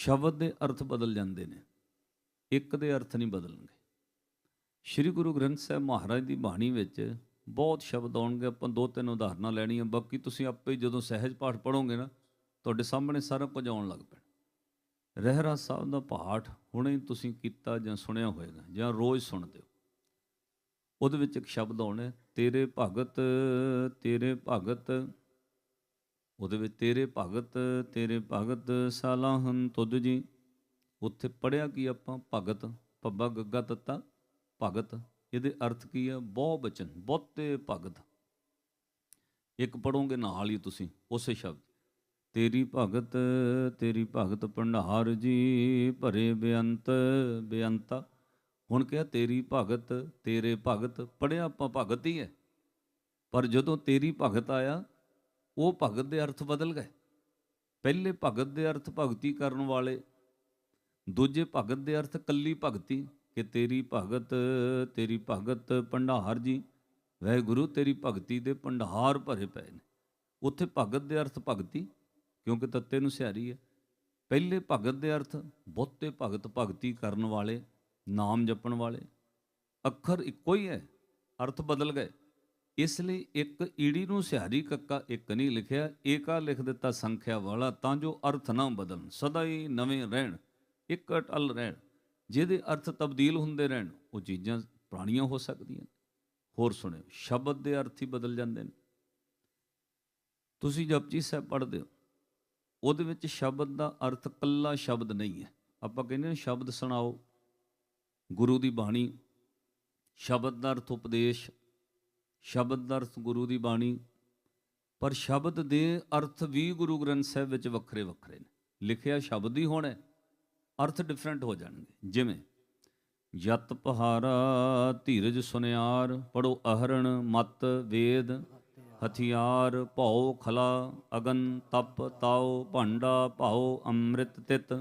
ਸ਼ਬਦ ਦੇ ਅਰਥ ਬਦਲ ਜਾਂਦੇ ਨੇ, ਇੱਕ ਦੇ ਅਰਥ ਨਹੀਂ ਬਦਲਣਗੇ। ਸ੍ਰੀ ਗੁਰੂ ਗ੍ਰੰਥ ਸਾਹਿਬ ਮਹਾਰਾਜ ਦੀ ਬਾਣੀ ਵਿੱਚ ਬਹੁਤ ਸ਼ਬਦ ਆਉਣਗੇ, ਆਪਾਂ ਦੋ ਤਿੰਨ ਉਦਾਹਰਨਾਂ ਲੈਣੀਆਂ, ਬਾਕੀ ਤੁਸੀਂ ਆਪੇ ਜਦੋਂ ਸਹਿਜ ਪਾਠ ਪੜੋਗੇ ਨਾ, ਤੁਹਾਡੇ ਸਾਹਮਣੇ ਸਾਰਾ ਕੁਝ ਆਉਣ ਲੱਗ ਪੈਣਾ। ਰਹਿਰਾ ਸਾਹਿਬ ਦਾ ਪਾਠ ਹੁਣੇ ਤੁਸੀਂ ਕੀਤਾ ਜਾਂ ਸੁਣਿਆ ਹੋਵੇਗਾ ਜਾਂ ਰੋਜ਼ ਸੁਣਦੇ ਹੋ। ਉਹਦੇ ਵਿੱਚ ਇੱਕ ਸ਼ਬਦ ਆਉਣਾ ਤੇਰੇ ਭਗਤ ਤੇਰੇ ਭਗਤ ਉਹਦੇ ਵਿੱਚ ਤੇਰੇ ਭਗਤ ਤੇਰੇ ਭਗਤ ਸਾਲਾਹਨ ਤੁਧ ਜੀ। ਉੱਥੇ ਪੜਿਆ ਕੀ ਆਪਾਂ? ਭਗਤ ਪੱਬਾ ਗੱਗਾ ਤੱਤਾ, ਭਗਤ। ਇਹਦੇ ਅਰਥ ਕੀ ਆ? ਬਹੁ ਬਚਨ, ਬਹੁਤੇ ਭਗਤ। ਇੱਕ ਪੜੋਗੇ ਨਾਲ ਹੀ ਤੁਸੀਂ, ਉਸੇ ਸ਼ਬਦ। ਤੇਰੀ ਭਗਤ ਤੇਰੀ ਭਗਤ ਭੰਡਾਰ ਜੀ, ਭਰੇ ਬੇਅੰਤ, ਬੇਅੰਤਾ। ਹੁਣ ਕਿਹਾ ਤੇਰੀ ਭਗਤ, ਤੇਰੇ ਭਗਤ ਪੜਿਆ ਆਪਾਂ ਭਗਤ ਹੀ ਹੈ। ਪਰ ਜਦੋਂ ਤੇਰੀ ਭਗਤ ਆਇਆ ਉਹ ਭਗਤ ਦੇ ਅਰਥ ਬਦਲ ਗਏ। ਪਹਿਲੇ ਭਗਤ ਦੇ ਅਰਥ ਭਗਤੀ ਕਰਨ ਵਾਲੇ, ਦੂਜੇ ਭਗਤ ਦੇ ਅਰਥ ਕੱਲੀ ਭਗਤੀ ਕਿ ਤੇਰੀ ਭਗਤ ਤੇਰੀ ਭਗਤ ਭੰਡਾਰ ਜੀ, ਵਾਹਿਗੁਰੂ ਤੇਰੀ ਭਗਤੀ ਦੇ ਭੰਡਾਰ ਭਰੇ ਪਏ ਨੇ। ਉੱਥੇ ਭਗਤ ਦੇ ਅਰਥ ਭਗਤੀ, ਕਿਉਂਕਿ ਤੱਤੇ ਨੂੰ ਸਿਆਰੀ ਹੈ। ਪਹਿਲੇ ਭਗਤ ਦੇ ਅਰਥ ਬਹੁਤੇ ਭਗਤ ਭਗਤੀ ਕਰਨ ਵਾਲੇ, ਨਾਮ ਜਪਣ ਵਾਲੇ, ਅੱਖਰ ਇੱਕੋ ਹੀ ਹੈ, ਅਰਥ ਬਦਲ ਗਏ। ਇਸ ਲਈ ਇੱਕ ਈੜੀ ਨੂੰ ਸਿਹਾਰੀ ਕੱਕਾ ਇੱਕ ਨਹੀਂ ਲਿਖਿਆ, ਏਕਾ ਲਿਖ ਦਿੱਤਾ ਸੰਖਿਆ ਵਾਲਾ ਤਾਂ ਜੋ ਅਰਥ ਨਾ ਬਦਲਣ ਸਦਾ ਹੀ ਨਵੇਂ ਰਹਿਣ ਇੱਕ ਅਟਲ ਰਹਿਣ, ਜਿਹਦੇ ਅਰਥ ਤਬਦੀਲ ਹੁੰਦੇ ਰਹਿਣ, ਉਹ ਚੀਜ਼ਾਂ ਪੁਰਾਣੀਆਂ ਹੋ ਸਕਦੀਆਂ ਹੋਰ ਸੁਣਿਓ, ਸ਼ਬਦ ਦੇ ਅਰਥ ਹੀ ਬਦਲ ਜਾਂਦੇ ਨੇ। ਤੁਸੀਂ ਜਪਜੀ ਸਾਹਿਬ ਪੜ੍ਹਦੇ ਹੋ, ਉਹਦੇ ਵਿੱਚ ਸ਼ਬਦ ਦਾ ਅਰਥ ਕੱਲਾ ਸ਼ਬਦ ਨਹੀਂ ਹੈ। ਆਪਾਂ ਕਹਿੰਦੇ ਹਾਂ ਸ਼ਬਦ ਸੁਣਾਓ, ਗੁਰੂ ਦੀ ਬਾਣੀ, ਸ਼ਬਦ ਦਾ ਅਰਥ ਉਪਦੇਸ਼ ਸ਼ਬਦ ਦਾ ਅਰਥ ਗੁਰੂ ਦੀ ਬਾਣੀ, ਪਰ ਸ਼ਬਦ ਦੇ ਅਰਥ ਵੀ ਗੁਰੂ ਗ੍ਰੰਥ ਸਾਹਿਬ ਵਿੱਚ ਵੱਖਰੇ ਵੱਖਰੇ ਨੇ। ਲਿਖਿਆ ਸ਼ਬਦ ਹੀ ਹੋਣਾ ਅਰਥ ਡਿਫਰੈਂਟ ਹੋ ਜਾਣਗੇ। ਜਿਵੇਂ, ਯਤ ਪਹਾਰਾ ਧੀਰਜ ਸੁਨਿਆਰ, ਪੜੋ ਅਹਰਣ, ਮਤ ਵੇਦ, ਹਥਿਆਰ, ਭਉ ਖਲਾ, ਅਗਨ ਤਪ, ਤਾਉ ਭਾਂਡਾ, ਭਾਉ ਅੰਮ੍ਰਿਤ ਤਿਤ।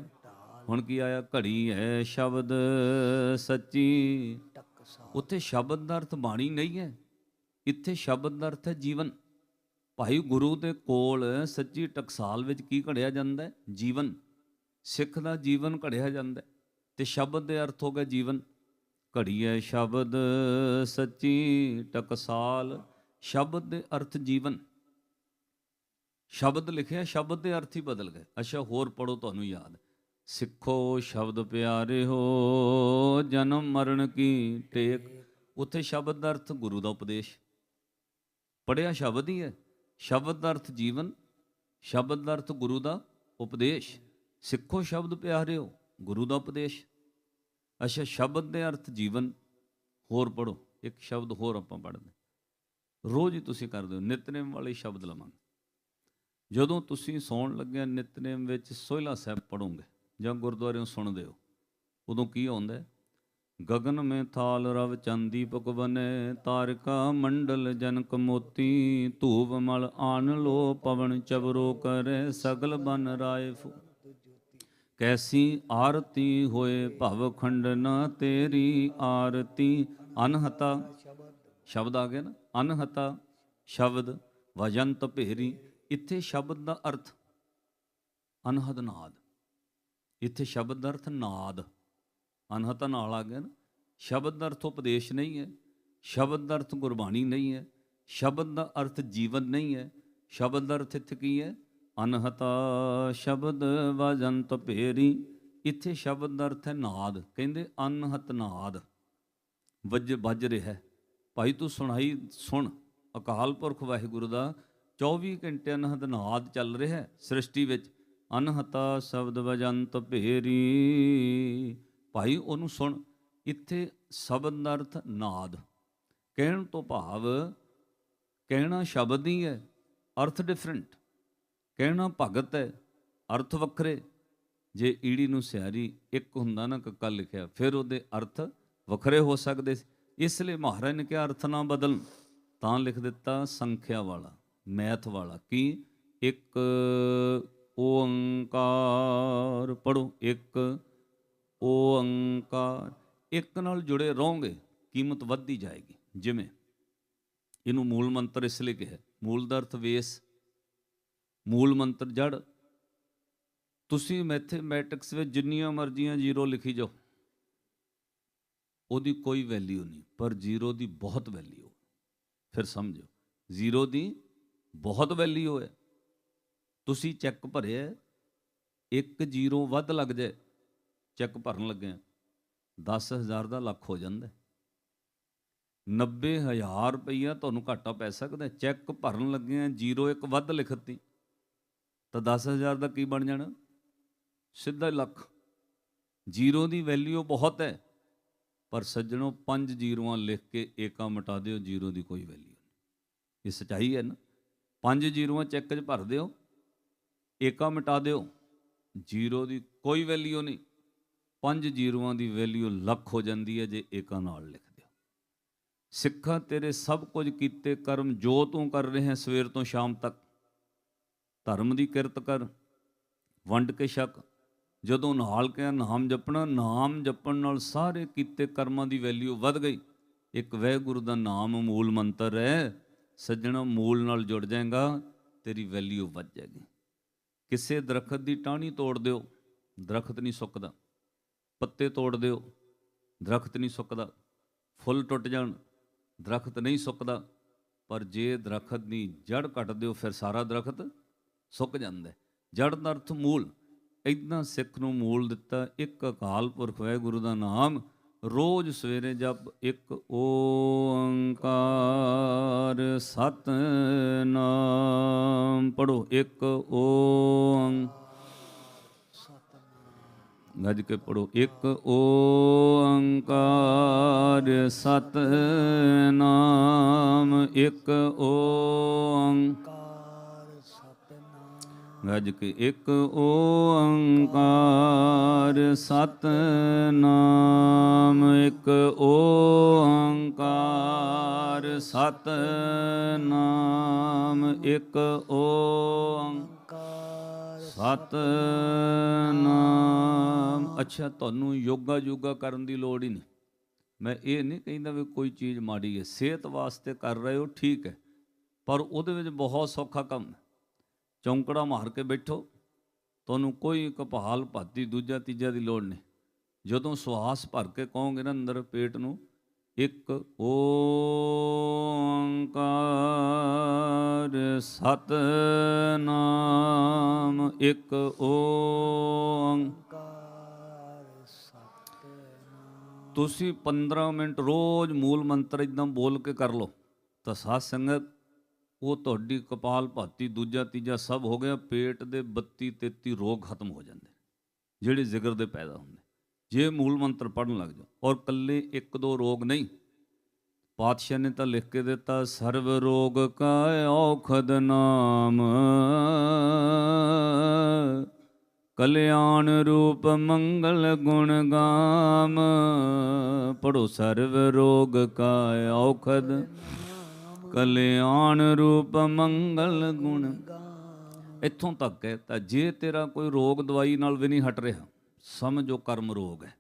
ਹੁਣ ਕੀ ਆਇਆ? ਘੜੀ ਹੈ ਸ਼ਬਦ ਸੱਚੀ। ਉੱਥੇ ਸ਼ਬਦ ਦਾ ਅਰਥ ਬਾਣੀ ਨਹੀਂ ਹੈ। ਇੱਥੇ ਸ਼ਬਦ ਦਾ ਅਰਥ ਹੈ ਜੀਵਨ। ਭਾਈ ਗੁਰੂ ਦੇ ਕੋਲ ਸੱਚੀ ਟਕਸਾਲ ਵਿੱਚ ਕੀ ਘੜਿਆ ਜਾਂਦਾ ਹੈ? ਜੀਵਨ। ਸਿੱਖ ਦਾ ਜੀਵਨ ਘੜਿਆ ਜਾਂਦਾ ਹੈ। ਤੇ ਸ਼ਬਦ ਦੇ ਅਰਥ ਹੋ ਗਿਆ ਜੀਵਨ। ਘੜੀਐ ਸ਼ਬਦ ਸੱਚੀ ਟਕਸਾਲ। ਸ਼ਬਦ ਦੇ ਅਰਥ ਜੀਵਨ। ਸ਼ਬਦ ਲਿਖਿਆ, ਸ਼ਬਦ ਦੇ ਅਰਥ ਹੀ ਬਦਲ ਗਏ। ਅੱਛਾ, ਹੋਰ ਪੜੋ ਤੁਹਾਨੂੰ ਯਾਦ। ਸਿੱਖੋ ਸ਼ਬਦ ਪਿਆਰੇ ਹੋ, ਜਨਮ ਮਰਨ ਕੀ ਟੇਕ। ਉੱਥੇ ਸ਼ਬਦ ਦਾ ਅਰਥ ਗੁਰੂ ਦਾ ਉਪਦੇਸ਼। ਪੜਿਆ ਸ਼ਬਦ ਹੀ ਹੈ। ਸ਼ਬਦ ਦਾ ਅਰਥ ਜੀਵਨ, ਸ਼ਬਦ ਦਾ ਅਰਥ ਗੁਰੂ ਦਾ ਉਪਦੇਸ਼। ਸਿੱਖੋ ਸ਼ਬਦ ਪਿਆਰਿਓ, ਗੁਰੂ ਦਾ ਉਪਦੇਸ਼। ਅੱਛਾ, ਸ਼ਬਦ ਦੇ ਅਰਥ ਜੀਵਨ, ਹੋਰ ਪੜੋ ਇੱਕ ਸ਼ਬਦ ਹੋਰ ਆਪਾਂ ਪੜ੍ਹਦੇ। ਰੋਜ਼ ਹੀ ਤੁਸੀਂ ਕਰਦੇ ਹੋ, ਨਿਤਨੇਮ ਵਾਲੇ ਸ਼ਬਦ ਲਵਾਂਗੇ। ਜਦੋਂ ਤੁਸੀਂ ਸੌਣ ਲੱਗਿਆ ਨਿਤਨੇਮ ਵਿੱਚ ਸੋਹਿਲਾ ਸਾਹਿਬ ਪੜੋਗੇ ਜਾਂ ਗੁਰਦੁਆਰਿਓਂ ਸੁਣਦੇ ਹੋ, ਉਦੋਂ ਕੀ ਆਉਂਦਾ ਹੈ? ਗगन ਮੇ ਥਾਲ ਰਵ ਚੰਦੀ ਪਕਵਨੇ ਤਾਰਕਾ ਮੰਡਲ ਜਨਕ ਮੋਤੀ, ਧੂਵ ਮਲ ਆਨ ਲੋ ਪਵਨ ਚਵਰੋ ਕਰੇ, ਸਗਲ ਬਨ ਰਾਏ ਕੈਸੀ ਆਰਤੀ ਹੋਏ ਭਵ ਖੰਡਨ ਤੇਰੀ ਆਰਤੀ, ਅਨਹਤਾ, ਸ਼ਬਦ ਆ ਗਿਆ ਨਾ, ਅਨਹਤਾ ਸ਼ਬਦ, ਵਜੰਤ ਭੇਰੀ, ਇੱਥੇ ਸ਼ਬਦ ਦਾ ਅਰਥ ਅਨਹਦ ਨਾਦ, ਇੱਥੇ ਸ਼ਬਦ ਦਾ ਅਰਥ ਨਾਦ। ਅਨਹਤ ਨਾਲ ਆ ਗਿਆ ਨਾ। ਸ਼ਬਦ ਦਾ ਅਰਥ ਉਪਦੇਸ਼ ਨਹੀਂ ਹੈ। ਸ਼ਬਦ ਦਾ ਅਰਥ ਗੁਰਬਾਣੀ ਨਹੀਂ ਹੈ। ਸ਼ਬਦ ਦਾ ਅਰਥ ਜੀਵਨ ਨਹੀਂ ਹੈ। ਸ਼ਬਦ ਦਾ ਅਰਥ ਇੱਥੇ ਕੀ ਹੈ? ਅਨਹਤਾ ਸ਼ਬਦ ਵਜੰਤ ਭੇਰੀ ਇੱਥੇ ਸ਼ਬਦ ਦਾ ਅਰਥ ਹੈ ਨਾਦ। ਕਹਿੰਦੇ ਅਨਹਤ ਨਾਦ। ਵੱਜ ਵੱਜ ਰਿਹਾ। ਭਾਈ ਤੂੰ ਸੁਣਾਈ, ਸੁਣ। ਅਕਾਲ ਪੁਰਖ ਵਾਹਿਗੁਰੂ ਦਾ 24 ਘੰਟੇ ਅਨਹਤ ਨਾਦ ਚੱਲ ਰਿਹਾ ਸ੍ਰਿਸ਼ਟੀ ਵਿੱਚ। ਅਨਹਤਾ ਸ਼ਬਦ ਵਜੰਤ ਭੇਰੀ ਭਾਈ ਉਹਨੂੰ ਸੁਣ, ਇੱਥੇ ਸ਼ਬਦ ਦਾ ਅਰਥ ਨਾਦ। ਕਹਿਣ ਤੋਂ ਭਾਵ ਕਹਿਣਾ ਸ਼ਬਦ ਹੀ ਹੈ, ਅਰਥ ਡਿਫਰੈਂਟ ਕਹਿਣਾ ਭਗਤ ਹੈ, ਅਰਥ ਵੱਖਰੇ। ਜੇ ਈੜੀ ਨੂੰ ਸਿਆਰੀ ਇੱਕ ਹੁੰਦਾ ਨਾ ਕੱਕਾ ਲਿਖਿਆ, ਫਿਰ ਉਹਦੇ ਅਰਥ ਵੱਖਰੇ ਹੋ ਸਕਦੇ ਸੀ। ਇਸ ਲਈ ਮਹਾਰਾਜ ਨੇ ਕਿਹਾ, ਅਰਥ ਨਾ ਬਦਲਣ, ਤਾਂ ਲਿਖ ਦਿੱਤਾ ਸੰਖਿਆ ਵਾਲਾ, ਮੈਥ ਵਾਲਾ, ਕੀ? ਇੱਕ ਓੰਕਾਰ ਪੜੋ ਇੱਕ ਓੰਕਾਰ ਇੱਕ ਨਾਲ ਜੁੜੇ ਰਹੋਗੇ, ਕੀਮਤ ਵੱਧਦੀ ਜਾਏਗੀ। ਜਿਵੇਂ, ਇਹਨੂੰ ਮੂਲ ਮੰਤਰ ਇਸ ਲਈ ਕਿਹਾ। ਮੂਲ ਦਾ ਅਰਥ ਵੇਸ, ਮੂਲ ਮੰਤਰ ਜੜ। ਤੁਸੀਂ ਮੈਥਮੈਟਿਕਸ ਵਿੱਚ ਜਿੰਨੀਆਂ ਮਰਜ਼ੀਆਂ ਜ਼ੀਰੋ ਲਿਖੀ ਜਾਓ। ਉਹਦੀ ਕੋਈ ਵੈਲਿਊ ਨਹੀਂ, ਪਰ ਜ਼ੀਰੋ ਦੀ ਬਹੁਤ ਵੈਲਿਊ ਫਿਰ ਸਮਝੋ ਜ਼ੀਰੋ ਦੀ ਬਹੁਤ ਵੈਲਿਊ ਹੈ। ਤੁਸੀਂ ਚੈੱਕ ਭਰਿਆ, ਇੱਕ ਜ਼ੀਰੋ ਵੱਧ ਲੱਗ ਜਾਏ। ਚੈੱਕ ਭਰਨ ਲੱਗੇ 10000 ਦਾ ਲੱਖ ਹੋ ਜਾਂਦਾ ਹੈ। 90000 ਰੁਪਈਆ ਤੁਹਾਨੂੰ ਘਾਟਾ ਪੈ ਸਕਦਾ ਚੈੱਕ ਭਰਨ ਲੱਗੇ ਆ, ਜ਼ੀਰੋ ਇੱਕ ਵੱਧ ਲਿਖਤੀ। ਤਾਂ 10000 ਦਾ ਕੀ ਬਣ ਜਾਣਾ? ਸਿੱਧਾ ਲੱਖ। ਜ਼ੀਰੋ ਦੀ ਵੈਲਿਊ ਬਹੁਤ ਹੈ, ਪਰ ਸੱਜਣੋ ਪੰਜ ਜ਼ੀਰੋਆਂ ਲਿਖ ਕੇ ਏਕਾ ਮਿਟਾ ਦਿਓ, ਜ਼ੀਰੋ ਦੀ ਕੋਈ ਵੈਲਿਊ ਨਹੀਂ। ਇਹ ਸਚਾਈ ਹੈ ਨਾ? ਪੰਜ ਜ਼ੀਰੋਆਂ ਚੈੱਕ 'ਚ ਭਰ ਦਿਓ, ਏਕਾ ਮਿਟਾ ਦਿਓ, ਜ਼ੀਰੋ ਦੀ ਕੋਈ ਵੈਲਿਊ ਨਹੀਂ। ਪੰਜ ਜ਼ੀਰੋਆਂ ਦੀ ਵੈਲਿਊ ਲੱਖ ਹੋ ਜਾਂਦੀ ਹੈ ਜੇ ਏਕਾ ਨਾਲ ਲਿਖ ਦਿਓ। ਸਿੱਖਾਂ ਤੇਰੇ ਸਭ ਕੁਝ ਕੀਤੇ, ਕਰਮ ਜੋ ਤੂੰ ਕਰ ਰਿਹਾ, ਸਵੇਰ ਤੋਂ ਸ਼ਾਮ ਤੱਕ। ਧਰਮ ਦੀ ਕਿਰਤ ਕਰ, ਵੰਡ ਕੇ ਛਕ। ਜਦੋਂ ਨਾਲ ਕਿਹਾ, ਨਾਮ ਜਪਣਾ, ਨਾਮ ਜਪਣ ਨਾਲ ਸਾਰੇ ਕੀਤੇ ਕਰਮਾਂ ਦੀ ਵੈਲਿਊ ਵੱਧ ਗਈ। ਇੱਕ ਵਹਿਗੁਰੂ ਦਾ ਨਾਮ ਮੂਲ ਮੰਤਰ ਹੈ, ਸੱਜਣਾ ਮੂਲ ਨਾਲ ਜੁੜ ਜਾਏਗਾ, ਤੇਰੀ ਵੈਲਿਊ ਵੱਧ ਜਾਏਗੀ। ਕਿਸੇ ਦਰਖਤ ਦੀ ਟਾਹਣੀ ਤੋੜ ਦਿਓ, ਦਰਖਤ ਨਹੀਂ ਸੁੱਕਦਾ। ਪੱਤੇ ਤੋੜ ਦਿਓ, ਦਰਖਤ ਨਹੀਂ ਸੁੱਕਦਾ। ਫੁੱਲ ਟੁੱਟ ਜਾਣ, ਦਰਖਤ ਨਹੀਂ ਸੁੱਕਦਾ। ਪਰ ਜੇ ਦਰਖਤ ਦੀ ਜੜ ਕੱਟ ਦਿਓ, ਫਿਰ ਸਾਰਾ ਦਰਖਤ ਸੁੱਕ ਜਾਂਦਾ ਜੜ ਦਾ ਅਰਥ ਮੂਲ। ਇਦਾਂ ਸਿੱਖ ਨੂੰ ਮੂਲ ਦਿੱਤਾ, ਇੱਕ ਅਕਾਲ ਪੁਰਖ ਵਾਹਿਗੁਰੂ ਦਾ ਨਾਮ, ਰੋਜ਼ ਸਵੇਰੇ ਜਪ ਇੱਕ ਓੰਕਾਰ, ਸਤਨਾਮ ਪੜੋ ਇੱਕ ਓੰਕਾਰ। ਗੱਜ ਕੇ ਪੜੋ। ਇੱਕ ਓੰਕਾਰ ਸਤਨਾਮ, ਇੱਕ ਓੰਕਾਰ ਗੱਜ ਕੇ ਇੱਕ ਓੰਕਾਰ ਸਤਨਾਮ, ਇੱਕ ਓੰਕਾਰ ਸਤਨਾਮ, ਇੱਕ ਓੰਕਾਰ ਸਤਨਾਮ। ਅੱਛਾ, ਤੁਹਾਨੂੰ ਯੋਗਾ ਯੋਗਾ ਕਰਨ ਦੀ ਲੋੜ ਹੀ ਨਹੀਂ। ਮੈਂ ਇਹ ਨਹੀਂ ਕਹਿੰਦਾ ਵੀ ਕੋਈ ਚੀਜ਼ ਮਾੜੀ ਹੈ। ਸਿਹਤ ਵਾਸਤੇ ਕਰ ਰਹੇ ਹੋ, ਠੀਕ ਹੈ। ਪਰ ਉਹਦੇ ਵਿੱਚ ਬਹੁਤ ਸੌਖਾ ਕੰਮ ਹੈ। ਚੌਂਕੜਾ ਮਾਰ ਕੇ ਬੈਠੋ। ਤੁਹਾਨੂੰ ਕੋਈ ਕਪਾਲ ਭਾਤੀ, ਦੂਜਾ, ਤੀਜਾ ਦੀ ਲੋੜ ਨਹੀਂ। ਜਦੋਂ ਸਵਾਸ ਭਰ ਕੇ ਕਹੋਗੇ ਨਾ ਅੰਦਰ ਪੇਟ ਨੂੰ ਇੱਕ ਓੰਕਾਰ ਸਤਨਾਮ, ਇੱਕ ਓੰਕਾਰ ਤੁਸੀਂ 15 ਮਿੰਟ ਰੋਜ਼ ਮੂਲ ਮੰਤਰ ਇਦਾਂ ਬੋਲ ਕੇ ਕਰ ਲਓ। ਤਾਂ ਸਾਧ ਸੰਗਤ, ਉਹ ਤੁਹਾਡੀ ਕਪਾਲ ਭਾਤੀ ਦੂਜਾ ਤੀਜਾ ਸਭ ਹੋ ਗਿਆ, ਪੇਟ ਦੇ 32 33 ਰੋਗ ਖਤਮ ਹੋ ਜਾਂਦੇ ਜਿਹੜੇ ਜ਼ਿਕਰ ਦੇ ਪੈਦਾ ਹੁੰਦੇ ਜੇ ਮੂਲ ਮੰਤਰ ਪੜਨ ਲੱਗ ਜਾਓ, ਔਰ ਕੱਲੇ ਇੱਕ ਦੋ ਰੋਗ ਨਹੀਂ, ਪਾਤਸ਼ਾਹ ਨੇ ਤਾਂ ਲਿਖ ਕੇ ਦਿੱਤਾ, ਸਰਵ ਰੋਗ ਕਾ ਔਖਦ ਨਾਮ। ਕਲਿਆਣ ਰੂਪ ਮੰਗਲ ਗੁਣ ਗਾਮ। ਪੜੋ ਸਰਵ ਰੋਗ ਕਾ ਔਖਦ ਕਲਿਆਣ ਰੂਪ ਮੰਗਲ ਗੁਣ। ਇੱਥੋਂ ਤੱਕ ਹੈ ਤਾਂ ਜੇ ਤੇਰਾ ਕੋਈ ਰੋਗ ਦਵਾਈ ਨਾਲ ਵੀ ਨਹੀਂ ਹਟ ਰਿਹਾ ਸਮਝੋ ਕਰਮ ਰੋਗ ਹੈ।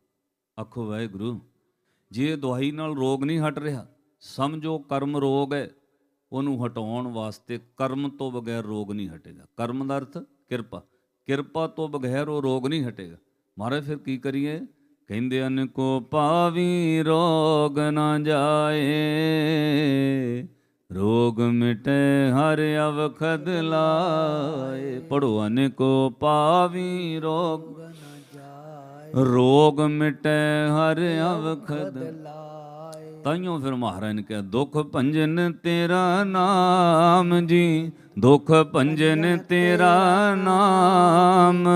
ਆਖੋ, ਵਾਹਿਗੁਰੂ, ਜੇ ਦਵਾਈ ਨਾਲ ਰੋਗ ਨਹੀਂ ਹਟ ਰਿਹਾ, ਸਮਝੋ ਕਰਮ ਰੋਗ ਹੈ, ਉਹਨੂੰ ਹਟਾਉਣ ਵਾਸਤੇ ਕਰਮ ਤੋਂ ਬਗੈਰ ਰੋਗ ਨਹੀਂ ਹਟੇਗਾ। ਕਰਮ ਦਾ ਅਰਥ ਕਿਰਪਾ। ਕਿਰਪਾ ਤੋਂ ਬਗੈਰ ਉਹ ਰੋਗ ਨਹੀਂ ਹਟੇਗਾ। ਮਹਾਰਾਜ, ਫਿਰ ਕੀ ਕਰੀਏ? ਕਹਿੰਦੇ ਅਨ ਕੋ ਪਾਵੀ ਰੋਗ ਨਾ ਜਾਏ, ਰੋਗ ਮਿਟੇ ਹਰ ਅਵਖਦ ਲਾਏ। ਪੜੋ ਅਨ ਕੋ ਪਾਵੀ ਰੋਗ ਰੋਗ ਮਿਟੇ ਹਰ ਅਵਖਦ। ਤਾਈਓ ਫਿਰ ਮਹਾਰਾਜ ਨੇ ਕਿਹਾ, ਦੁੱਖ ਭੰਜਨ ਤੇਰਾ ਨਾਮ ਜੀ, ਦੁੱਖ ਭੰਜਨ ਤੇਰਾ ਨਾਮ,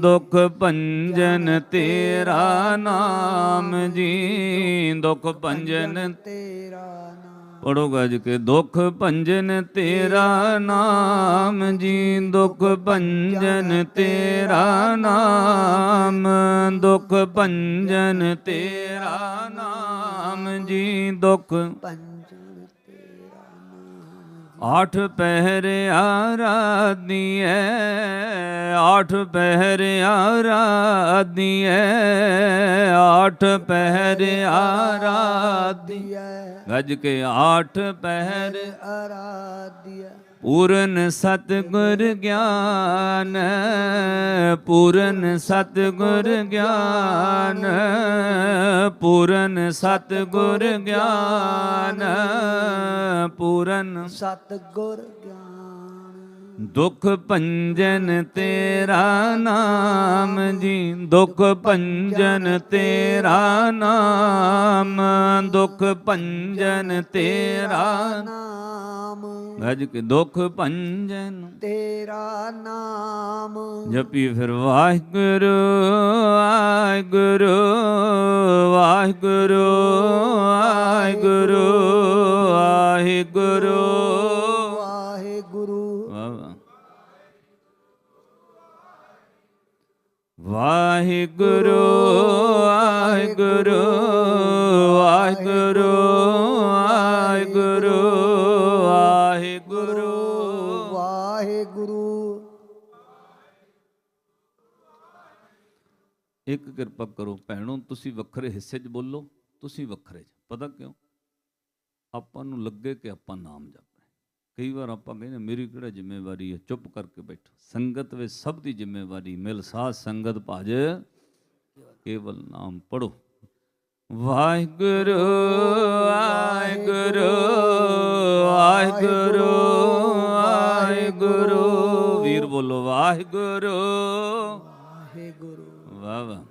ਦੁੱਖ ਭੰਜਨ ਤੇਰਾ ਨਾਮ ਜੀ, ਦੁੱਖ ਭੰਜਨ ਤੇਰਾ ਪੜੋ ਗੱਜ ਕੇ, ਦੁਖ ਭੰਜਨ ਤੇਰਾ ਨਾਮ, ਜੀ ਦੁੱਖ ਭੰਜਨ ਤੇਰਾ ਨਾਮ, ਦੁੱਖ ਭੰਜਨ ਤੇਰਾ ਨਾਮ, ਜੀ ਦੁੱਖ ਪੰਜਨ ਆਠ ਪਹਿਰ ਆਰਾਧੀਐ ਆਠ ਪਹਿਰ ਆਰਾਧੀਐ ਆਠ ਪਹਿਰ ਆਰਾਧੀ ਦੀਐ ਗੱਜ ਕੇ ਆਠ ਪਹਿਰ ਅਰਾਧਿਆ ਪੂਰਨ ਸਤਿਗੁਰ ਗਿਆਨ ਪੂਰਨ ਸਤਿਗੁਰ ਗਿਆਨ ਪੂਰਨ ਸਤਿਗੁਰ ਗਿਆਨ ਪੂਰਨ ਸਤਗੁਰ ਗਿਆਨ। ਦੁਖ ਭੰਜਨ ਤੇਰਾ ਨਾਮ ਜੀ। ਦੁਖ ਭੰਜਨ ਤੇਰਾ ਨਾਮ। ਦੁਖ ਭੰਜਨ ਤੇਰਾ ਨਾਮ। ਗੱਜ ਕੇ ਦੁਖ ਭੰਜਨ। ਤੇਰਾ ਨਾਮ। ਜਪੀ ਫਿਰ ਵਾਹਿਗੁਰੂ ਵਾਹਿਗੁਰੂ ਵਾਹਿਗੁਰੂ ਵਾਹਿਗੁਰੂ ਵਾਹਿਗੁਰੂ। ਵਾਹਿਗੁਰੂ। ਵਾਹਿਗੁਰੂ ਵਾਹਿਗੁਰੂ ਵਾਹਿਗੁਰੂ ਵਾਹਿਗੁਰੂ ਵਾਹਿਗੁਰੂ। ਵਾਹਿਗੁਰੂ। ਇੱਕ ਕਿਰਪਾ ਕਰੋ ਭੈਣੋ ਤੁਸੀਂ ਵੱਖਰੇ ਹਿੱਸੇ 'ਚ ਬੋਲੋ ਤੁਸੀਂ ਵੱਖਰੇ 'ਚ। ਪਤਾ ਕਿਉਂ? ਆਪਾਂ ਨੂੰ ਲੱਗੇ ਕਿ ਆਪਾਂ ਨਾਮ ਜਪ ਕਈ ਵਾਰ ਆਪਾਂ ਕਹਿੰਦੇ ਮੇਰੀ ਕਿਹੜਾ ਜ਼ਿੰਮੇਵਾਰੀ ਹੈ? ਚੁੱਪ ਕਰਕੇ ਬੈਠੋ। ਸੰਗਤ ਵਿੱਚ ਸਭ ਦੀ ਜ਼ਿੰਮੇਵਾਰੀ ਮਿਲ ਸਾਧ ਸੰਗਤ ਭਜ। ਕੇਵਲ ਨਾਮ ਪੜੋ ਵਾਹਿਗੁਰੂ ਵਾਹਿਗੁਰੂ ਵਾਹਿਗੁਰੂ ਵਾਹਿਗੁਰੂ। ਵੀਰ ਬੋਲੋ ਵਾਹਿਗੁਰੂ। ਵਾਹਿਗੁਰੂ। ਵਾਹ ਵਾਹ।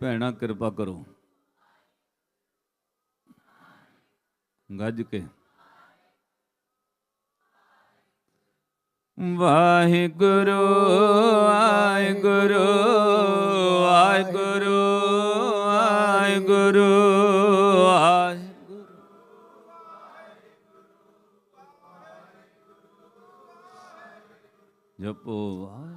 ਭੈਣਾ ਕਿਰਪਾ ਕਰੋ। ਗੱਜ ਕੇ। ਵਾਹਿਗੁਰੂ ਵਾਹਿਗੁਰੂ ਵਾਹਿਗੁਰੂ ਵਾਹਿਗੁਰੂ ਵਾਹਿਗੁਰੂ। ਜਪੋ ਵਾਹਿ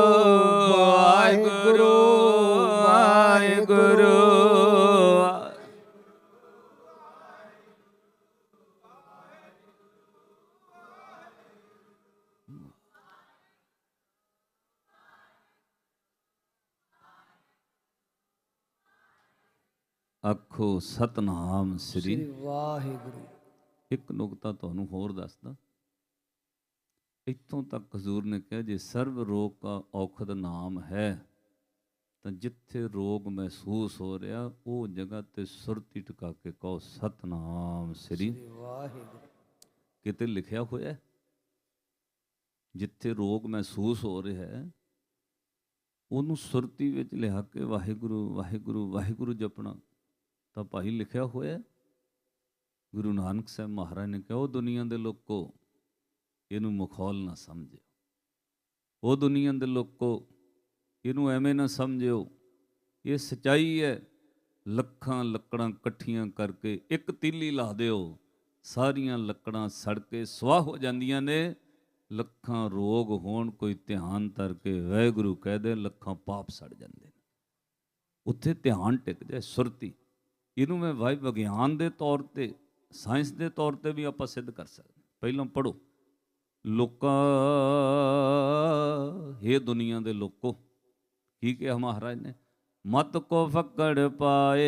ਆਖੋ ਸਤਨਾਮ ਸ੍ਰੀ ਵਾਹਿਗੁਰੂ। ਇੱਕ ਨੁਕਤਾ ਤੁਹਾਨੂੰ ਹੋਰ ਦੱਸਦਾ। ਇੱਥੋਂ ਤੱਕ ਹਜ਼ੂਰ ਨੇ ਕਿਹਾ ਜੇ ਸਰਵ ਰੋਗ ਦਾ ਔਖਦ ਨਾਮ ਹੈ ਤਾਂ ਜਿੱਥੇ ਰੋਗ ਮਹਿਸੂਸ ਹੋ ਰਿਹਾ ਉਹ ਜਗ੍ਹਾ ਤੇ ਸੁਰਤੀ ਟਿਕਾ ਕੇ ਕਹੋ ਸਤਨਾਮ ਸ੍ਰੀ ਵਾਹਿਗੁਰੂ। ਕਿਤੇ ਲਿਖਿਆ ਹੋਇਆ? ਜਿੱਥੇ ਰੋਗ ਮਹਿਸੂਸ ਹੋ ਰਿਹਾ ਹੈ ਉਹਨੂੰ ਸੁਰਤੀ ਵਿੱਚ ਲਿਆ ਕੇ ਵਾਹਿਗੁਰੂ ਵਾਹਿਗੁਰੂ ਵਾਹਿਗੁਰੂ ਜਪਣਾ। ਤਾਂ ਭਾਈ ਲਿਖਿਆ ਹੋਇਆ ਗੁਰੂ ਨਾਨਕ ਸਾਹਿਬ ਮਹਾਰਾਜ ਨੇ ਕਿਹਾ, ਉਹ ਦੁਨੀਆ ਦੇ ਲੋਕੋ ਇਹਨੂੰ ਮਖੌਲ ਨਾ ਸਮਝਿਓ। ਉਹ ਦੁਨੀਆ ਦੇ ਲੋਕੋ ਇਹਨੂੰ ਐਵੇਂ ਨਾ ਸਮਝਿਓ। ਇਹ ਸਚਾਈ ਹੈ, ਲੱਖਾਂ ਲੱਕੜਾਂ ਇਕੱਠੀਆਂ ਕਰਕੇ ਇੱਕ ਤੀਲੀ ਲਾ ਦਿਓ, ਸਾਰੀਆਂ ਲੱਕੜਾਂ ਸੜ ਕੇ ਸਵਾਹ ਹੋ ਜਾਂਦੀਆਂ ਨੇ। ਲੱਖਾਂ ਰੋਗ ਹੋਣ, ਕੋਈ ਧਿਆਨ ਧਰ ਕੇ ਵਾਹਿਗੁਰੂ ਕਹਿ ਦੇ, ਲੱਖਾਂ ਪਾਪ ਸੜ ਜਾਂਦੇ ਨੇ। ਉੱਥੇ ਧਿਆਨ ਟਿਕ ਜਾਏ, ਸੁਰਤੀ ਇਹਨੂੰ ਮੈਂ ਵਾਈ ਵਿਗਿਆਨ ਦੇ ਤੌਰ ਤੇ, ਸਾਇੰਸ ਦੇ ਤੌਰ ਤੇ ਵੀ ਆਪਾਂ ਸਿੱਧ ਕਰ ਸਕਦੇ ਪਹਿਲਾਂ ਪੜੋ ਲੋਕਾਂ ਇਹ ਦੁਨੀਆ ਦੇ ਲੋਕੋ, ਕੀ ਕਿਹਾ ਮਹਾਰਾਜ ਨੇ? ਮਤ ਕੋ ਫੱਕੜ ਪਾਏ,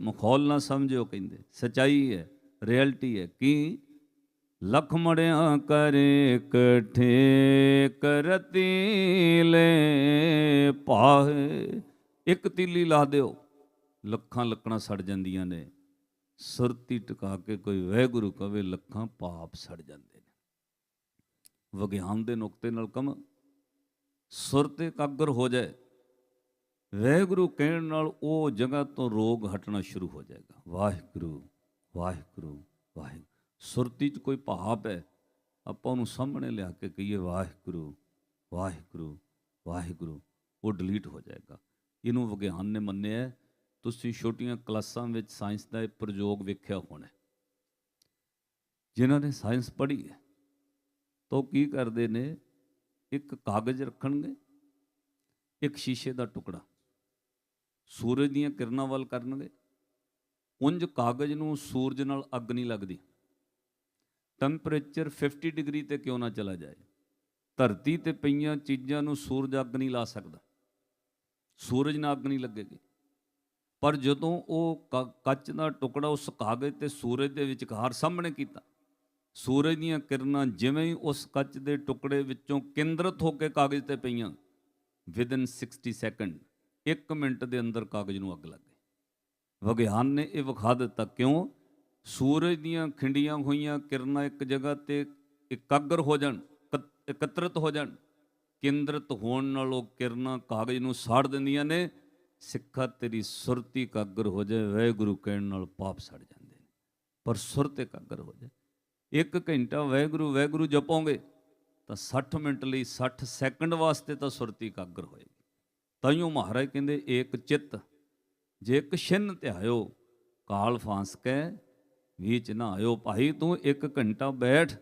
ਮਖੌਲ ਨਾ ਸਮਝਿਓ ਕਹਿੰਦੇ। ਸਚਾਈ ਹੈ, ਰਿਐਲਿਟੀ ਹੈ। ਕੀ? ਲਖ ਮੜਿਆ ਕਰੇ ਕਠੇ ਕਰਤੀ ਲੈ ਪਾਹੇ। ਇੱਕ ਤੀਲੀ ਲਾ ਦਿਓ। ਲੱਖਾਂ ਲੱਕੜਾਂ ਸੜ ਜਾਂਦੀਆਂ ਨੇ। ਸੁਰਤੀ ਟਿਕਾ ਕੇ ਕੋਈ ਵਹਿਗੁਰੂ ਕਵੇ, ਲੱਖਾਂ ਪਾਪ ਸੜ ਜਾਂਦੇ ਨੇ। ਵਿਗਿਆਨ ਦੇ ਨੁਕਤੇ ਨਾਲ ਕਮ ਸੁਰਤ ਇਕਾਗਰ ਹੋ ਜਾਏ, ਵਾਹਿਗੁਰੂ ਕਹਿਣ ਨਾਲ ਉਹ ਜਗ੍ਹਾ ਤੋਂ ਰੋਗ ਹਟਣਾ ਸ਼ੁਰੂ ਹੋ ਜਾਏਗਾ। ਵਾਹਿਗੁਰੂ ਵਾਹਿਗੁਰੂ ਵਾਹਿਗੁਰੂ। ਸੁਰਤੀ 'ਚ ਕੋਈ ਭਾਵ ਹੈ, ਆਪਾਂ ਉਹਨੂੰ ਸਾਹਮਣੇ ਲਿਆ ਕੇ ਕਹੀਏ, ਵਾਹਿਗੁਰੂ ਵਾਹਿਗੁਰੂ ਵਾਹਿਗੁਰੂ। ਉਹ ਡਿਲੀਟ ਹੋ ਜਾਏਗਾ। ਇਹਨੂੰ ਵਿਗਿਆਨ ਨੇ ਮੰਨਿਆ ਤੁਸੀਂ ਛੋਟੀਆਂ ਕਲਾਸਾਂ ਵਿੱਚ ਸਾਇੰਸ ਦਾ ਇਹ ਪ੍ਰਯੋਗ ਵੇਖਿਆ ਹੋਣਾ ਹੈ। ਜਿਨ੍ਹਾਂ ਨੇ ਸਾਇੰਸ ਪੜ੍ਹੀ ਹੈ, ਤਾਂ ਉਹ ਕੀ ਕਰਦੇ ਨੇ? ਇੱਕ ਕਾਗਜ਼ ਰੱਖਣਗੇ, ਇੱਕ ਸ਼ੀਸ਼ੇ ਦਾ ਟੁਕੜਾ। ਸੂਰਜ ਦੀਆਂ ਕਿਰਨਾਂ ਵੱਲ ਕਰਨਗੇ। ਉੰਜ ਕਾਗਜ਼ ਨੂੰ ਸੂਰਜ ਨਾਲ ਅੱਗ ਨਹੀਂ ਲੱਗਦੀ। ਟੈਂਪਰੇਚਰ 50 ਡਿਗਰੀ ਤੇ ਕਿਉਂ ਨਾ ਚਲਾ ਜਾਏ? ਧਰਤੀ ਤੇ ਪਈਆਂ ਚੀਜ਼ਾਂ ਨੂੰ ਸੂਰਜ ਅੱਗ ਨਹੀਂ ਲਾ ਸਕਦਾ। ਸੂਰਜ ਨਾਲ ਅੱਗ ਨਹੀਂ ਲੱਗੇਗੀ। ਪਰ ਜਦੋਂ ਉਹ ਕ- ਕੱਚ ਦਾ ਟੁਕੜਾ ਉਸ ਕਾਗਜ਼ ਤੇ ਸੂਰਜ ਦੇ ਵਿਚਕਾਰ ਸਾਹਮਣੇ ਕੀਤਾ। ਸੂਰਜ ਦੀਆਂ ਕਿਰਨਾਂ ਜਿਵੇਂ ਹੀ ਉਸ ਕੱਚ ਦੇ ਟੁਕੜੇ ਵਿੱਚੋਂ ਕੇਂਦਰਿਤ ਹੋ ਕੇ ਕਾਗਜ਼ ਤੇ ਪਈਆਂ ਵਿਦਨ 60 ਸੈਕਿੰਡ 1 ਮਿੰਟ ਦੇ ਅੰਦਰ ਕਾਗਜ਼ ਨੂੰ ਅੱਗ ਲੱਗ ਗਈ। ਵਿਗਿਆਨ ਨੇ ਇਹ ਵਿਖਾ ਦਿੱਤਾ, ਕਿਉਂ? ਸੂਰਜ ਦੀਆਂ ਖਿੰਡੀਆਂ ਹੋਈਆਂ ਕਿਰਨਾਂ ਇੱਕ ਜਗ੍ਹਾ ਤੇ ਇਕਾਗਰ ਹੋ ਜਾਣ, ਇਕ- ਇਕੱਤਰਿਤ ਹੋ ਜਾਣ। ਕੇਂਦਰਿਤ ਹੋਣ ਨਾਲ ਉਹ ਕਿਰਨਾਂ ਕਾਗਜ਼ ਨੂੰ ਸਾੜ ਦਿੰਦੀਆਂ ਨੇ ਸਿੱਖਾ ਤੇਰੀ ਸੁਰਤੀ ਇਕਾਗਰ ਹੋ ਜਾਏ, ਵਾਹਿਗੁਰੂ ਕਹਿਣ ਨਾਲ ਪਾਪ ਸੜ ਜਾਂਦੇ ਨੇ, ਪਰ ਸੁਰਤ ਇਕਾਗਰ ਹੋ ਜਾਏ। ਇੱਕ ਘੰਟਾ ਵਾਹਿਗੁਰੂ ਵਾਹਿਗੁਰੂ ਜਪੋਗੇ, ਤਾਂ 60 ਮਿੰਟ ਲਈ 60 ਸੈਕਿੰਡ ਵਾਸਤੇ ਤਾਂ ਸੁਰਤੀ ਇਕਾਗਰ ਹੋਏਗੀ। ਤਾਈਓ ਮਹਾਰਾਜ ਕਹਿੰਦੇ, ਏਕ ਚਿੱਤ, ਜੇ ਇੱਕ ਛਿੰਨ ਧਿਆਇਓ, ਕਾਲ ਫਾਂਸ ਕੈ ਵੀਚ ਨਾ ਆਇਓ। ਭਾਈ ਤੂੰ ਇੱਕ ਘੰਟਾ ਬੈਠ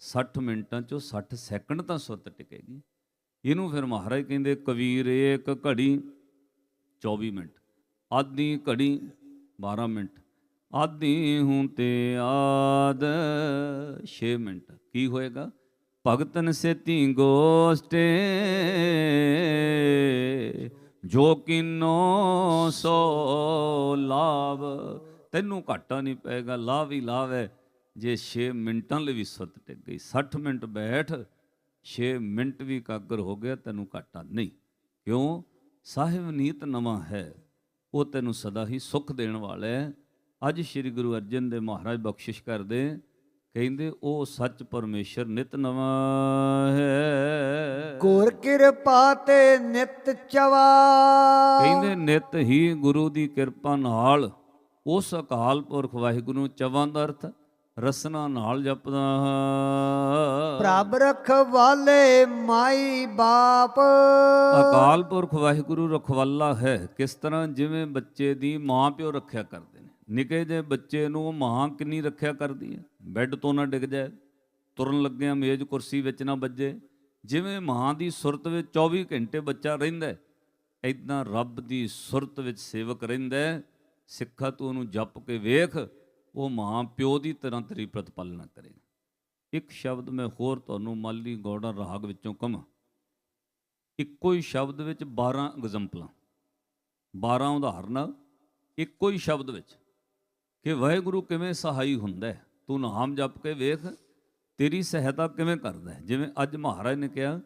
60 ਮਿੰਟਾਂ ਚੋਂ 60 ਸੈਕਿੰਡ ਤਾਂ ਸੁਰਤ ਟਿਕੇਗੀ। ਇਹਨੂੰ ਫਿਰ ਮਹਾਰਾਜ ਕਹਿੰਦੇ, ਕਬੀਰ ਏਕ ਘੜੀ 24 ਮਿੰਟ ਆਦੀ ਘੜੀ 12 ਮਿੰਟ ਆਦੀ ਹੂੰ ਤੇ ਆਦ 6 ਮਿੰਟ। ਕੀ ਹੋਏਗਾ? ਭਗਤਨ ਸੇਤੀ ਗੋਸਟੇ, ਜੋ ਕਿਨੋ ਸੋ ਲਾਭ ਤੈਨੂੰ ਘਾਟਾ ਨਹੀਂ ਪਏਗਾ ਲਾਭ ਹੀ ਲਾਭ ਹੈ। ਜੇ 6 ਮਿੰਟਾਂ ਲਈ ਵੀ ਸੁਰਤ ਟਿਕ ਗਈ 60 ਮਿੰਟ ਬੈਠ 6 ਮਿੰਟ ਵੀ ਕਾਗਰ ਹੋ ਗਿਆ, ਤੈਨੂੰ ਘਾਟਾ ਨਹੀਂ। ਕਿਉਂ? ਸਾਹਿਬ ਨੀਤ ਨਵਾਂ ਹੈ ਉਹ ਤੈਨੂੰ ਸਦਾ ਹੀ ਸੁੱਖ ਦੇਣ ਵਾਲਾ ਹੈ। ਅੱਜ ਸ੍ਰੀ ਗੁਰੂ ਅਰਜਨ ਦੇ ਮਹਾਰਾਜ ਬਖਸ਼ਿਸ਼ ਕਰਦੇ ਕਹਿੰਦੇ ਉਹ ਸੱਚ ਪਰਮੇਸ਼ਰ ਨਿਤ ਨਵਾਂ ਹੈ। ਗੁਰ ਕਿਰਪਾ ਤੇ ਨਿਤ ਚਵਾ। ਕਹਿੰਦੇ ਨਿਤ ਹੀ ਗੁਰੂ ਦੀ ਕਿਰਪਾ ਨਾਲ ਉਸ ਅਕਾਲ ਪੁਰਖ ਵਾਹਿਗੁਰੂ ਚਵਾਂ ਦਾ ਅਰਥ ਰਸਨਾ ਨਾਲ ਜਪਦਾ ਹਾਂ। ਪ੍ਰਭ ਰਖਵਾਲੇ ਮਾਈ ਬਾਪ। ਅਕਾਲ ਪੁਰਖ ਵਾਹਿਗੁਰੂ ਰਖਵਾਲਾ ਹੈ। ਕਿਸ ਤਰ੍ਹਾਂ ਜਿਵੇਂ ਬੱਚੇ ਦੀ ਮਾਂ ਪਿਓ ਰੱਖਿਆ ਕਰਦੇ ਨੇ। ਨਿੱਕੇ ਜਿਹੇ ਬੱਚੇ ਨੂੰ ਮਾਂ ਕਿੰਨੀ ਰੱਖਿਆ ਕਰਦੀ ਹੈ? ਬੈੱਡ ਤੋਂ ਨਾ ਡਿੱਗ ਜਾਏ ਤੁਰਨ ਲੱਗਿਆਂ ਮੇਜ਼ ਕੁਰਸੀ ਵਿੱਚ ਨਾ ਵੱਜੇ। ਜਿਵੇਂ ਮਾਂ ਦੀ ਸੁਰਤ ਵਿੱਚ 24 ਘੰਟੇ ਬੱਚਾ ਰਹਿੰਦਾ ਹੈ ਇਦਾਂ ਰੱਬ ਦੀ ਸੁਰਤ ਵਿੱਚ ਸੇਵਕ ਰਹਿੰਦਾ ਸਿੱਖਾ ਤੂੰ ਉਹਨੂੰ ਜਪ ਕੇ ਵੇਖ ਉਹ ਮਾਂ ਪਿਓ ਦੀ ਤਰ੍ਹਾਂ ਤੇਰੀ ਪ੍ਰਤਪਾਲਣਾ ਕਰੇਗਾ ਇੱਕ ਸ਼ਬਦ ਮੈਂ ਹੋਰ ਤੁਹਾਨੂੰ ਮਾਲੀ ਗੌੜਾ ਰਾਗ ਵਿੱਚੋਂ ਕਹਾਂ। ਇੱਕੋ ਹੀ ਸ਼ਬਦ ਵਿੱਚ 12 ਐਗਜ਼ਾਮਪਲਾਂ 12 ਉਦਾਹਰਨਾਂ ਇੱਕੋ ਹੀ ਸ਼ਬਦ ਵਿੱਚ ਕਿ ਵਾਹਿਗੁਰੂ ਕਿਵੇਂ ਸਹਾਈ ਹੁੰਦਾ ਤੂੰ ਨਾਮ ਜਪ ਕੇ ਵੇਖ, ਤੇਰੀ ਸਹਾਇਤਾ ਕਿਵੇਂ ਕਰਦਾ ਜਿਵੇਂ ਅੱਜ ਮਹਾਰਾਜ ਨੇ ਕਿਹਾ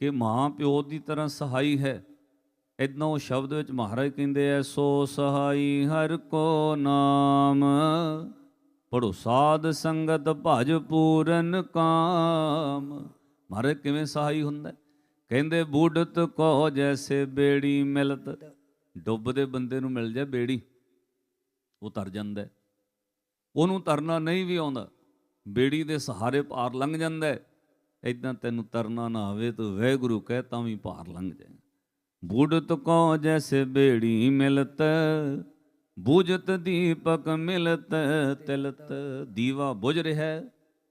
ਕਿ ਮਾਂ ਪਿਓ ਦੀ ਤਰ੍ਹਾਂ ਸਹਾਈ ਹੈ। ਇਦਾਂ ਉਹ ਸ਼ਬਦ ਵਿੱਚ ਮਹਾਰਾਜ ਕਹਿੰਦੇ ਐ ਸੋ ਸਹਾਈ ਹਰ ਕੋ ਨਾਮ। ਪੜੋ ਸਾਧ ਸੰਗਤ ਭਜ ਪੂਰਨ ਕਾਮ। ਮਹਾਰਾਜ ਕਿਵੇਂ ਸਹਾਈ ਹੁੰਦਾ? ਕਹਿੰਦੇ, ਬੂਢਤ ਕੋ ਜੈਸੇ ਬੇੜੀ ਮਿਲਤ। ਡੁੱਬਦੇ ਬੰਦੇ ਨੂੰ ਮਿਲ ਜਾ ਬੇੜੀ, ਉਹ ਤਰ ਜਾਂਦਾ। ਉਹਨੂੰ ਤਰਨਾ ਨਹੀਂ ਵੀ ਆਉਂਦਾ। ਬੇੜੀ ਦੇ ਸਹਾਰੇ ਪਾਰ ਲੰਘ ਜਾਂਦਾ। ਹੈ ਤੈਨੂੰ ਤਰਨਾ ਨਾ ਆਵੇ ਤੂੰ ਵਹਿਗੁਰੂ ਕਹਿ, ਤਾਂ ਵੀ ਪਾਰ ਲੰਘ ਜਾਏ। ਬੂਢਤ ਕੋ ਜੈਸੇ ਬੇੜੀ ਮਿਲਤ, ਬੂਝਤ ਦੀਪਕ ਮਿਲਤ, ਤਿਲਤ। ਦੀਵਾ ਬੁਝ ਰਿਹਾ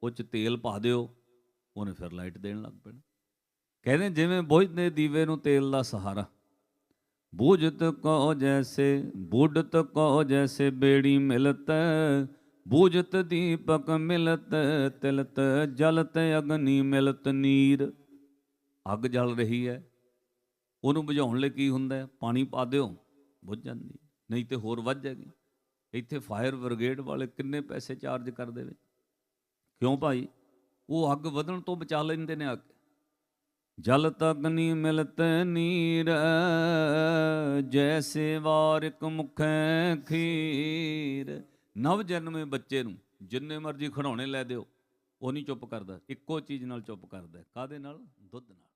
ਉਹ ਚ ਤੇਲ ਪਾ ਦਿਓ, ਉਹਨੇ ਫਿਰ ਲਾਈਟ ਦੇਣ ਲੱਗ ਪੈਣਾ। ਕਹਿੰਦੇ ਜਿਵੇਂ ਬੁਝਦੇ ਦੀਵੇ ਨੂੰ ਤੇਲ ਦਾ ਸਹਾਰਾ। ਬੂਝਤ ਕੋ ਜੈਸੇ ਬੂਢਤ ਕੋ ਜੈਸੇ ਬੇੜੀ ਮਿਲਤ, ਬੂਝਤ ਦੀਪਕ ਮਿਲਤ, ਤਿਲਤ। ਜਲਤ ਅਗਨੀ ਮਿਲਤ ਨੀਰ। ਅੱਗ ਜਲ ਰਹੀ ਹੈ। ਉਹਨੂੰ ਬੁਝਾਉਣ ਲਈ ਕੀ ਹੁੰਦਾ ਪਾਣੀ ਪਾ ਦਿਓ, ਬੁੱਝ ਜਾਂਦੀ ਨਹੀਂ ਤੇ ਹੋਰ ਵੱਧ ਜਾਏਗੀ। ਇੱਥੇ ਫਾਇਰ ਬ੍ਰਿਗੇਡ ਵਾਲੇ ਕਿੰਨੇ ਪੈਸੇ ਚਾਰਜ ਕਰਦੇ ਵੇ ਕਿਉਂ ਭਾਈ? ਉਹ ਅੱਗ ਵਧਣ ਤੋਂ ਬਚਾ ਲੈਂਦੇ ਨੇ ਅੱਗ। ਜਲ ਤਗਨੀ ਮਿਲਤ ਨੀਰ, ਜੈਸੇ ਵਾਰਿਕ ਮੁਖੈ ਖੀਰ। ਨਵ ਜਨਮੇ ਬੱਚੇ ਨੂੰ ਜਿੰਨੇ ਮਰਜ਼ੀ ਖਿਡੌਣੇ ਲੈ ਦਿਓ, ਉਹ ਨਹੀਂ ਚੁੱਪ ਕਰਦਾ। ਇੱਕੋ ਚੀਜ਼ ਨਾਲ ਚੁੱਪ ਕਰਦਾ ਹੈ। ਕਾਹਦੇ ਨਾਲ? ਦੁੱਧ ਨਾਲ।